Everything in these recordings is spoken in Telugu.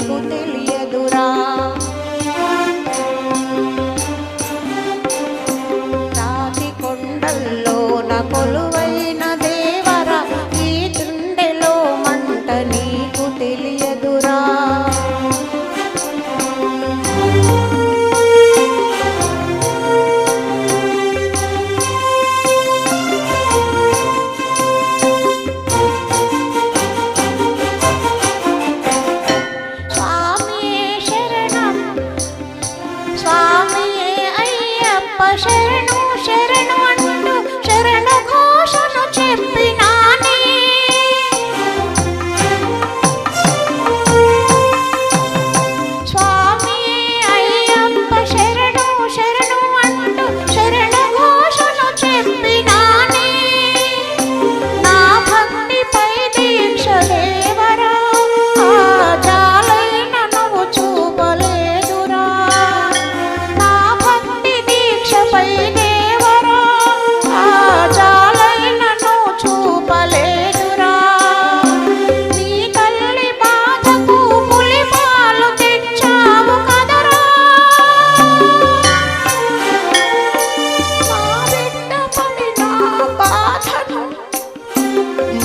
నీకు తెలియదురా.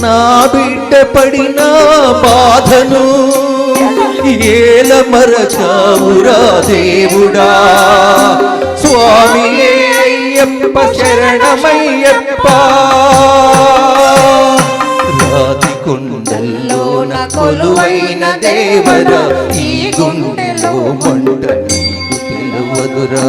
నా బిడ్డ పడిన బాధను ఏల మరచావురా దేవుడా? స్వామి అయ్యప్ప శరణమయ్యప్ప. రాతి కొండల్లో నా కొలువైన దేవరా ఈ గుండెలో మంట తెలువదురా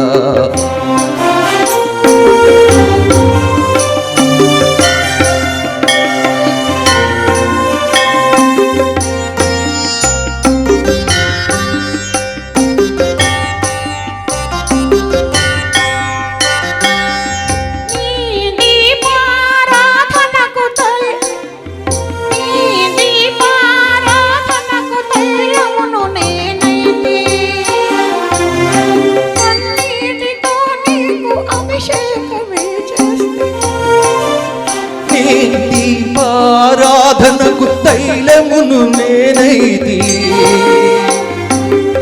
నేనైతి ఆరాధనకు తైలమును నేనైతి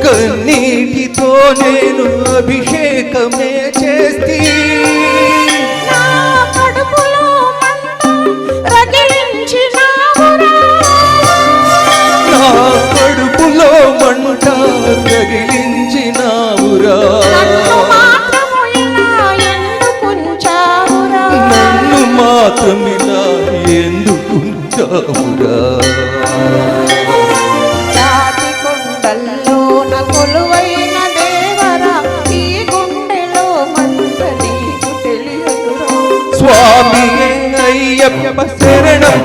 కన్నీటితో నేను അയ്യപ്പ ശരണം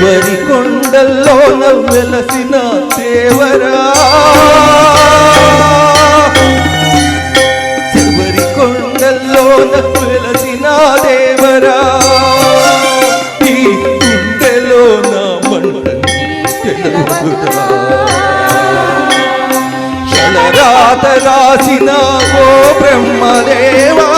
దేవరి కొండల్లో నవ్వెలసిన దేవరా శబరి కొండల్లో నవ్వెలసిన దేవరా. ఈ గుండెలో నా మండలరాత రాసిన ఓ బ్రహ్మదేవా.